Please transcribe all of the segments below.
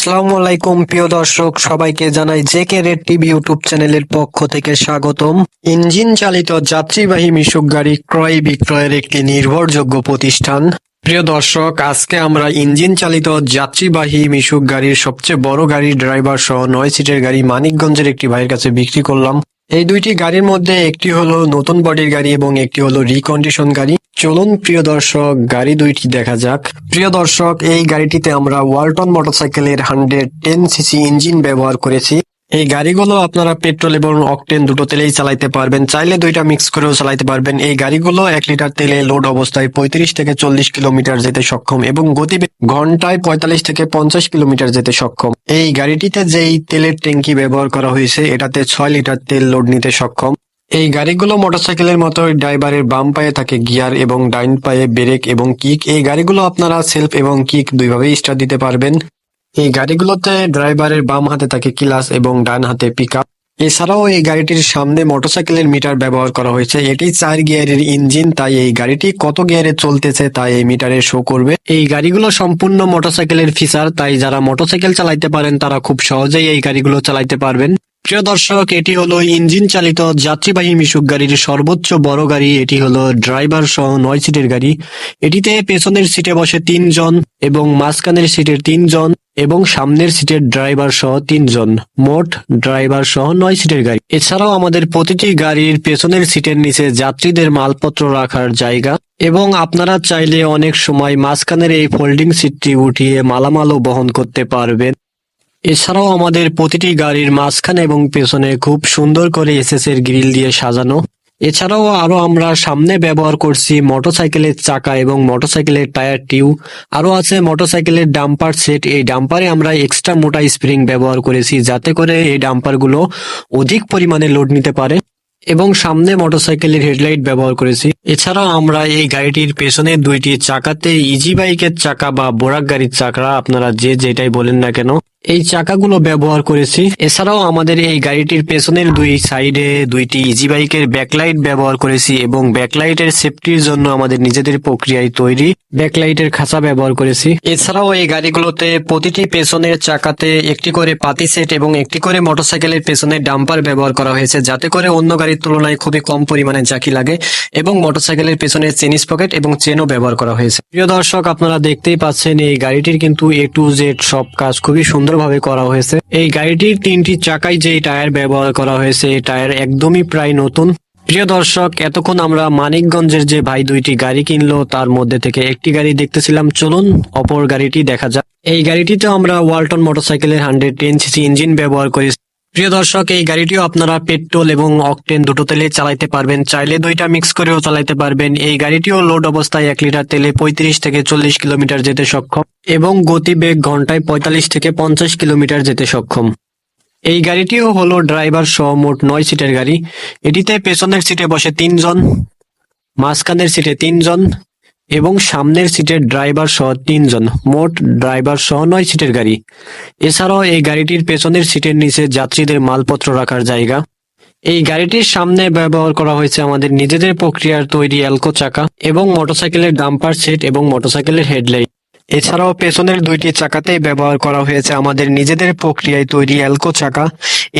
আসসালামু আলাইকুম, প্রিয় দর্শক, সবাইকে জানাই জেকে রেড টিভি ইউটিউব চ্যানেলের পক্ষ থেকে স্বাগতম। ইঞ্জিন চালিত যাত্রীবাহী মিশুক গাড়ি ক্রয় বিক্রয়ের একটি নির্ভরযোগ্য প্রতিষ্ঠান। প্রিয় দর্শক, আজকে আমরা ইঞ্জিন চালিত যাত্রীবাহী মিশুক গাড়ির সবচেয়ে বড় গাড়ির ড্রাইভার সহ নয় সিটের গাড়ি মানিকগঞ্জের একটি ভাইয়ের কাছে বিক্রি করলাম। এই দুইটি গাড়ির মধ্যে একটি হলো নতুন বডির গাড়ি এবং একটি হলো রিকন্ডিশন গাড়ি। চলুন প্রিয় দর্শক, গাড়ি দুইটি দেখা যাক। প্রিয় দর্শক, এই গাড়িটিতে আমরা ওয়ালটন মোটরসাইকেলের হান্ড্রেড টেন সিসি ইঞ্জিন ব্যবহার করেছি। এই গাড়িগুলো আপনারা পেট্রোল এবং অকটেন দুটো তেলেই চালাইতে পারবেন। চাইলে দুইটা মিক্স করেও চালাইতে পারবেন। এই গাড়িগুলো এক লিটার তেলে লোড অবস্থায় পঁয়ত্রিশ থেকে চল্লিশ কিলোমিটার যেতে সক্ষম এবং গতিবেগ ঘন্টায় পঁয়তাল্লিশ থেকে পঞ্চাশ কিলোমিটার যেতে সক্ষম। এই গাড়িটিতে যেই তেলের ট্যাঙ্কি ব্যবহার করা হয়েছে, এটাতে ছয় লিটার তেল লোড নিতে সক্ষম। এই গাড়িগুলো মোটরসাইকেলের মতো ড্রাইভারের বাম পায়ে থাকে গিয়ার এবং ডাইন পায়ে ব্রেক এবং কিক। এই গাড়িগুলো আপনারা সেলফ এবং কিক দুইভাবেই স্টার্ট দিতে পারবেন। এই গাড়িগুলোতে ড্রাইভারের বাম হাতে থাকে ক্লাস এবং ডান হাতে পিক এছাড়াও এই গাড়িটির সামনে মোটরসাইকেলের মিটার ব্যবহার করা হয়েছে। এটি চার গিয়ারের ইঞ্জিন, তাই এই গাড়িটি কত গিয়ারে চলতেছে তাই এই মিটারে শো করবে। এই গাড়িগুলো সম্পূর্ণ মোটরসাইকেলের ফিচার তাই যারা মোটরসাইকেল চালাইতে পারেন, তারা খুব সহজেই এই গাড়িগুলো চালাইতে পারবেন। প্রিয় দর্শক, এটি হলো ইঞ্জিন চালিত যাত্রীবাহী মিশুক গাড়ির সর্বোচ্চ বড় গাড়ি। এটি হলো ড্রাইভার সহ নয় সিটের গাড়ি। এটিতে পেছনের সিটে বসে তিনজন এবং মাঝখানের সিটের তিনজন এবং সামনের সিটের ড্রাইভার সহ তিনজন। মোট ড্রাইভার সহ নয় সিটের গাড়ি। এছাড়াও আমাদের প্রতিটি গাড়ির পেছনের সিটের নিচে যাত্রীদের মালপত্র রাখার জায়গা এবং আপনারা চাইলে অনেক সময় মাঝখানের এই ফোল্ডিং সিটটি উঠিয়ে মালামালও বহন করতে পারবেন। এছাড়াও আমাদের প্রতিটি গাড়ির মাঝখানে এবং পেছনে খুব সুন্দর করে এসএস এর গ্রিল দিয়ে সাজানো। এছাড়াও আরও আমরা সামনে ব্যবহার করছি মোটরসাইকেলের চাকা এবং মোটরসাইকেলের টায়ার টিউ। আরও আছে মোটরসাইকেলের ডাম্পার সেট। এই ডাম্পারে আমরা এক্সট্রা মোটা স্প্রিং ব্যবহার করেছি যাতে করে এই ডাম্পারগুলো অধিক পরিমাণে লোড নিতে পারে। এবং সামনে মোটরসাইকেলের হেডলাইট ব্যবহার করেছি। এছাড়াও আমরা এই গাড়িটির পেছনে দুইটি চাকাতে ইজি বাইকের চাকা বা বোরাক গাড়ির চাকা, আপনারা যে যেটাই বলেন না কেন এই চাকাগুলো ব্যবহার করেছি। এছাড়াও আমাদের এই গাড়িটির পেছনের দুই সাইডে দুইটি ইজি বাইকের ব্যাকলাইট ব্যবহার করেছি এবং ব্যাকলাইটের সেফটির জন্য আমাদের নিজেদের প্রক্রিয়ায় তৈরি ব্যাকলাইটের খাঁচা ব্যবহার করেছি। এছাড়াও এই গাড়িগুলোতে প্রতিটি পেছনের চাকাতে একটি করে পাতি সেট এবং একটি করে মোটরসাইকেলের পেছনে ডাম্পার ব্যবহার করা হয়েছে, যাতে করে অন্য গাড়ির তুলনায় খুবই কম পরিমাণে জাকি লাগে এবং মোটরসাইকেলের পেছনে চেনিস পকেট এবং চেনও ব্যবহার করা হয়েছে। প্রিয় দর্শক, আপনারা দেখতেই পাচ্ছেন এই গাড়িটির কিন্তু এ টু জেড সব কাজ খুবই সুন্দরভাবে করা হয়েছে। এই গাড়িটির তিনটি চাকায় যে টায়ার ব্যবহার করা হয়েছে, এই টায়ার একদমই প্রায় নতুন। প্রিয় দর্শক, এতক্ষণ আমরা মানিকগঞ্জের যে ভাই দুইটি গাড়ি কিনলো, তার মধ্যে থেকে একটি গাড়ি দেখতেছিলাম। চলুন, অপর গাড়িটি দেখা যাক। এই গাড়িটিতে আমরা ওয়ালটন মোটরসাইকেলের হান্ড্রেড টেন সিসি ইঞ্জিন ব্যবহার করি প্রিয় দর্শক, এই গাড়িটিও আপনারা পেট্রোল এবং অকটেন দুটো তেলে চালাইতে পারবেন। চাইলে দুইটা মিক্স করেও চালাইতে পারবেন। এই গাড়িটিও লোড অবস্থায় এক লিটার তেলে পঁয়ত্রিশ থেকে চল্লিশ কিলোমিটার যেতে সক্ষম এবং গতিবেগ ঘন্টায় পঁয়তাল্লিশ থেকে পঞ্চাশ কিলোমিটার যেতে সক্ষম। এই গাড়িটিও হলো ড্রাইভার সহ মোট নয় সিটের গাড়ি। এটিতে পেছনের সিটে বসে তিনজন, মাঝখানের সিটে তিনজন এবং সামনের সিটের ড্রাইভার সহ তিনজন, মোট ড্রাইভার সহ নয় সিটের গাড়ি। এছাড়াও এই গাড়িটির পেছনের সিটের নিচে যাত্রীদের মালপত্র রাখার জায়গা। এই গাড়িটির সামনে ব্যবহার করা হয়েছে আমাদের নিজেদের প্রক্রিয়ার তৈরি অ্যালকো চাকা এবং মোটরসাইকেলের ডাম্পার সেট এবং মোটরসাইকেলের হেডলাইট। এছাড়াও পেছনের দুইটি চাকাতে ব্যবহার করা হয়েছে আমাদের নিজেদের প্রক্রিয়ায় তৈরি অ্যালকো চাকা।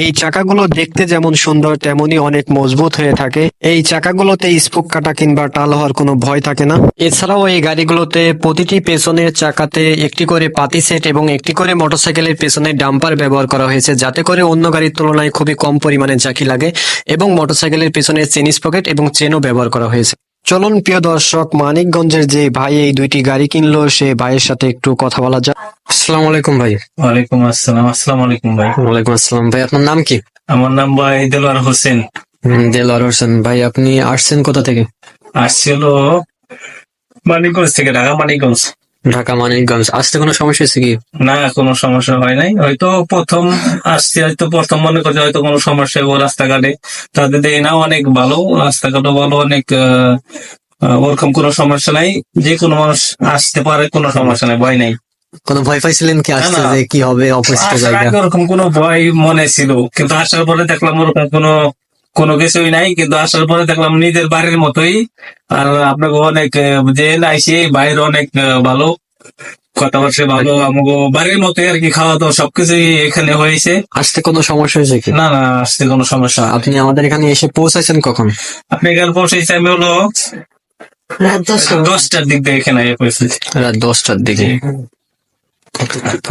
এই চাকাগুলো দেখতে যেমন সুন্দর, তেমনি অনেক মজবুত হয়ে থাকে। এই চাকাগুলোতে স্পুক কাটা কিংবা টাল হওয়ার কোনো ভয় থাকে না। এছাড়াও এই গাড়িগুলোতে প্রতিটি পেছনের চাকাতে একটি করে পাতি সেট এবং একটি করে মোটরসাইকেলের পেছনে ডাম্পার ব্যবহার করা হয়েছে, যাতে করে অন্য গাড়ির তুলনায় খুবই কম পরিমাণে চাকি লাগে এবং মোটরসাইকেলের পেছনে চেনিস পকেট এবং চেনও ব্যবহার করা হয়েছে। চলুন প্রিয় দর্শক মানিকগঞ্জের যে ভাই এই দুইটি গাড়ি কিনলো সে ভাইয়ের সাথে একটু কথা বলা যাক। আসসালাম আলাইকুম ভাই। ওয়ালাইকুম আসসালাম। আসসালামু আলাইকুম ভাই। ওয়ালাইকুম আসসালাম ভাই আপনার নাম কি? আমার নাম ভাই দেলোয়ার হোসেন। হুম, দেলোয়ার হোসেন। ভাই আপনি আসছেন কোথা থেকে? আসছিল মানিকগঞ্জ থেকে ঢাকা মানিকগঞ্জ। ঢাকা মানিকগঞ্জ। আসতে কোনো সমস্যা হয়েছে কি? না কোনো সমস্যা হয় নাই। হয়তো প্রথম আসছি হয়তো প্রথম মনে করছে হয়তো কোনো সমস্যা হব রাস্তাঘাটে। তাদের দেখি না অনেক ভালো। রাস্তাঘাটও ভালো অনেক ওরকম কোনো সমস্যা নাই। যে কোনো মানুষ আসতে পারে কোনো সমস্যা নাই ভয় নাই। কোনো ভয় পাইছিলেন কি আসতে না। যে কি হবে অপরিচিত জায়গা? ওরকম কোনো ভয় মনে ছিল। কিন্তু আসার পরে দেখলাম ওরকম কোনো কোনো কিছুই নাই কিন্তু আসার পরে দেখলাম নিজের বাড়ির মতোই। আর আপনাকে অনেক যে নাইছি বাইরে অনেক আহ, ভালো। কথাবার্তা ভালো আমাকে বাড়ির মতো আর কি খাওয়া দাওয়া সবকিছুই এখানে হয়েছে। আসতে কোনো সমস্যা হয়েছে কি? না না আসতে কোনো সমস্যা আপনি আমাদের এখানে এসে পৌঁছাইছেন কখন? আপনি এখানে পৌঁছেছি আমি হলো দশটার দিক দিয়ে এখানে পৌঁছেছি রাত দশটার দিকে।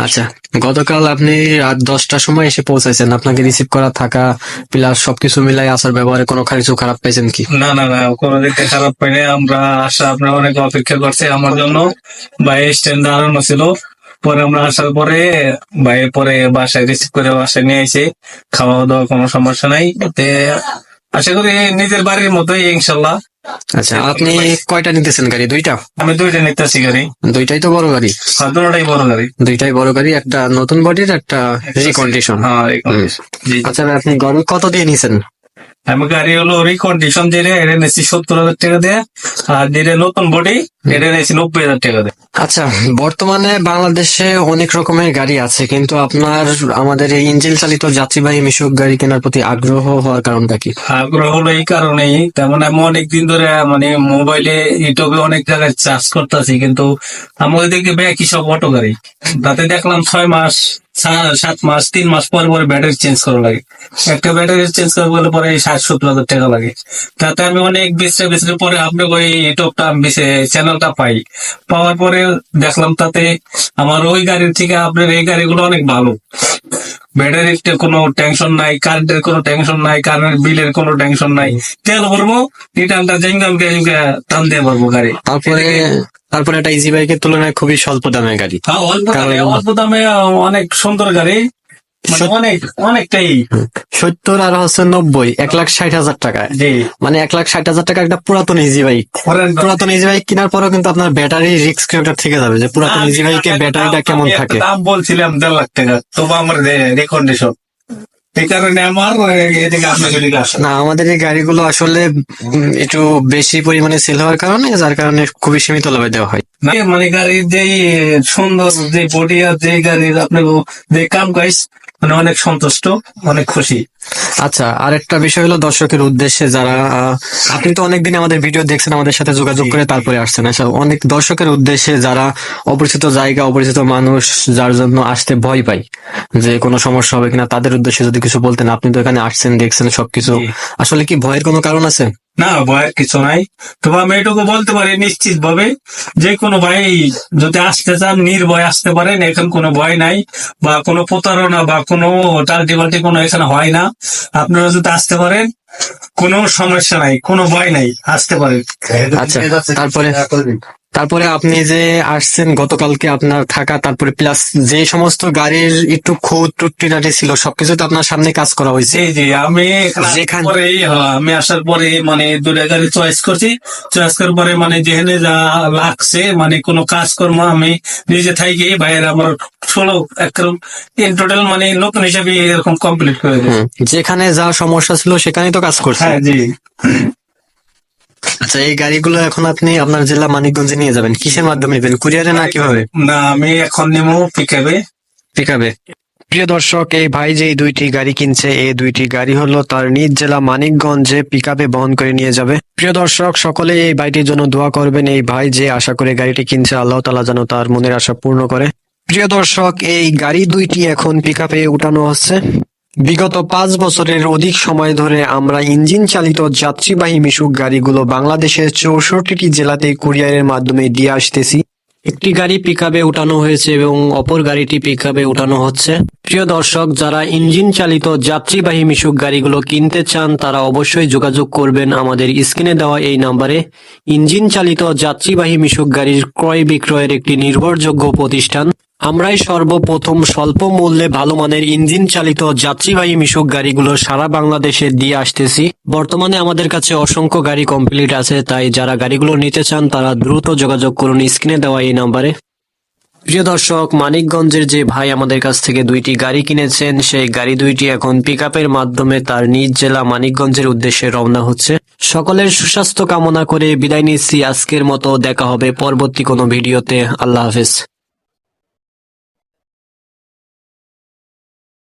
আচ্ছা গতকাল আপনি রাত দশটার সময় এসে পৌঁছাইছেন। আপনাকে রিসিভ করা থাকা প্লাস সবকিছু মিলাই আসার ব্যবহারে কোনো কিছু খারাপ পাইছেন কি? না না না, কোনো দিক থেকে খারাপ পাইনি। আমরা আসা আপনার অনেক অপেক্ষা করছে আমার জন্য। ভাই স্ট্যান্ড দাঁড়ানো ছিল। পরে আমরা আসার পরে ভাই পরে বাসায় রিসিভ করে বাসায় নিয়ে এসে খাওয়া দাওয়া কোনো সমস্যা নাই। আশা করি নিজের বাড়ির মতোই, ইনশাল্লাহ। আচ্ছা আপনি কয়টা নিতেছেন গাড়ি? দুইটা? আমি দুইটা নিতেছি গাড়ি। দুইটাই তো বড় গাড়ি। আর দুটোটাই বড় গাড়ি। দুইটাই বড় গাড়ি একটা নতুন বডির একটা রিকন্ডিশন হ্যাঁ। আচ্ছা আপনি গাড়ি কত দিয়ে নিছেন? আমি গাড়ি হলো রিকন্ডিশন দিয়ে এটা নিছি সত্তর হাজার টাকা দিয়ে। আর দিয়ে নতুন বডি এটা নিয়েছি নব্বই হাজার টাকা দিয়ে। আচ্ছা বর্তমানে বাংলাদেশে অনেক রকমের গাড়ি আছে কিন্তু আপনার আমাদের এই ইঞ্জিন চালিত যাত্রীবাহী মিশুক গাড়ি কেনার প্রতি আগ্রহ হওয়ার কারণটা কি? আগ্রহ হলো এই কারণেই তেমন আমি অনেকদিন ধরে মানে মোবাইলে ইউটিউবে অনেক জায়গায় চার্জ করতেছি কিন্তু আমাদের দিকে ব্যাকি সব অটো গাড়ি? তাতে দেখলাম ছয় মাস সাত মাস তিন মাস পরে পরে ব্যাটারি চেঞ্জ করা লাগে। একটা ব্যাটারি চেঞ্জ করা গেলে পরে ষাট সত্তর হাজার টাকা লাগে। তাতে আমি অনেক বেচতে বেচতে পরে আপনার ওই ইউটিউবটা বেছে চ্যানেলটা পাই। পাওয়ার পরে দেখলাম তাতে আমার ওই গাড়ির থেকে আপনার এই গাড়িগুলো অনেক ভালো। ব্যাটারির কোনো টেনশন নাই কারেন্টের কোনো টেনশন নাই কারেন্ট বিলের কোনো টেনশন নাই। তেল ভরবো রিটার্নটা জিঙ্গাম টান দিয়ে ভরবো গাড়ি। তারপরে তারপরে একটা ইজি বাইকের তুলনায় খুবই স্বল্প গাড়ি। হ্যাঁ, অল্প দামে অল্প দামে অনেক সুন্দর গাড়ি। সত্তর আর হচ্ছে নব্বই এক লাখ ষাট হাজার টাকায়। মানে এক লাখ ষাট হাজার টাকা একটা পুরাতন ইজি বাইক পুরাতন। ইজি বাইক কেনার পরেও কিন্তু আপনার ব্যাটারি রিক্স একটা থেকে যাবে যে পুরাতন ইজি বাইকের ব্যাটারিটা কেমন থাকে। দাম বলছিলাম দেড় লাখ টাকা। তবু আমার রিকন্ডিশন না আমাদের এই গাড়িগুলো আসলে একটু বেশি পরিমাণে সেল হওয়ার কারণে যার কারণে খুবই সীমিত লাভে দেওয়া হয়। মানে গাড়ির যে সুন্দর যে বডি আর যে গাড়ির আপনি যে কাম গাইস মানে অনেক সন্তুষ্ট অনেক খুশি। আচ্ছা আর একটা বিষয় হলো দর্শকের উদ্দেশ্যে যারা আপনি তো অনেকদিন আমাদের ভিডিও দেখছেন আমাদের সাথে যোগাযোগ করে তারপরে আসছেন। আচ্ছা অনেক দর্শকের উদ্দেশ্যে যারা অপরিচিত জায়গা অপরিচিত মানুষ যার জন্য আসতে ভয় পাই যে কোনো সমস্যা হবে কিনা তাদের উদ্দেশ্যে যদি কিছু বলতেন আপনি তো এখানে আসছেন দেখছেন সবকিছু। আসলে কি ভয়ের কোনো কারণ আছে? না ভয়ের কিছু নাই। তবে আমি এটুকু বলতে পারি নিশ্চিত ভাবে যে কোনো ভাই যদি আসতে চান নির্ভয় আসতে পারেন এখন কোনো ভয় নাই বা কোনো প্রতারণা বা কোনো টাল্টি বাল্টি কোনো এখানে হয় না। আপনারা যদি আসতে পারেন কোনো সমস্যা নাই কোনো ভয় নাই আসতে পারেন। আচ্ছা তারপরে? তারপরে আপনি যে আসছেন গতকালকে আপনার থাকা তারপরে প্লাস যে সমস্ত গাড়ির একটু খুঁত টুটিনাটি ছিল সবকিছু তো আপনার সামনে কাজ করা হয়েছে। জি জি আমি যেখান- পরে হ্যাঁ, আমি আসার পরে মানে দুটা গাড়ি চয়েস করছি। চয়েস করার পরে মানে যেখানে যা লাগছে মানে কোনো কাজকর্ম আমি নিজে থাকি বাইরে আমার ষোলো একরকম ইন টোটাল মানে নতুন হিসাবে এরকম কমপ্লিট করে যেখানে যা সমস্যা ছিল সেখানেই তো কাজ করছে। হ্যাঁ জি। আচ্ছা এই গাড়িগুলো এখন আপনি আপনার জেলা মানিকগঞ্জে নিয়ে যাবেন। কিসের মাধ্যমে নেবেন? কুরিয়ারে না কীভাবে? না আমি এখন নেব পিকাবে পিকাবে প্রিয় দর্শক এই ভাই যে দুইটি গাড়ি কিনছে এই দুইটি গাড়ি হলো তার নিজ জেলা মানিকগঞ্জে পিকআপে বহন করে নিয়ে যাবে। প্রিয় দর্শক সকলে এই ভাইটির জন্য দোয়া করবেন। এই ভাই যে আশা করে গাড়িটি কিনছে আল্লাহ তালা যেন তার মনের আশা পূর্ণ করে। প্রিয় দর্শক এই গাড়ি দুইটি এখন পিকআপে উঠানো হচ্ছে। বিগত পাঁচ বছরের অধিক সময় ধরে আমরা ইঞ্জিন চালিত যাত্রীবাহী মিশুক গাড়িগুলো বাংলাদেশের চৌষট্টিটি জেলাতে কুরিয়ারের মাধ্যমে দিয়ে আসতেছি। একটি গাড়ি পিকআপে উঠানো হয়েছে এবং অপর গাড়িটি পিকআপে উঠানো হচ্ছে। প্রিয় দর্শক, যারা ইঞ্জিন চালিত যাত্রীবাহী মিশুক গাড়িগুলো কিনতে চান, তারা অবশ্যই যোগাযোগ করবেন আমাদের স্ক্রিনে দেওয়া এই নাম্বারে। ইঞ্জিন চালিত যাত্রীবাহী মিশুক গাড়ির ক্রয় বিক্রয়ের একটি নির্ভরযোগ্য প্রতিষ্ঠান। আমরাই সর্বপ্রথম স্বল্প মূল্যে ভালো মানের ইঞ্জিন চালিত যাত্রীবাহী মিশক গাড়িগুলো সারা বাংলাদেশে দিয়ে আসতেছি। বর্তমানে আমাদের কাছে অসংখ্য গাড়ি কমপ্লিট আছে, তাই যারা গাড়িগুলো নিতে চান তারা দ্রুত যোগাযোগ করুন স্ক্রিনে দেওয়া এই নাম্বারে। প্রিয় দর্শক, মানিকগঞ্জের যে ভাই আমাদের কাছ থেকে দুইটি গাড়ি কিনেছেন, সেই গাড়ি দুইটি এখন পিকআপের মাধ্যমে তার নিজ জেলা মানিকগঞ্জের উদ্দেশ্যে রওনা হচ্ছে। সকলের সুস্বাস্থ্য কামনা করে বিদায় নিচ্ছি। আজকের মতো দেখা হবে পরবর্তী কোনো ভিডিওতে। আল্লাহ হাফেজ।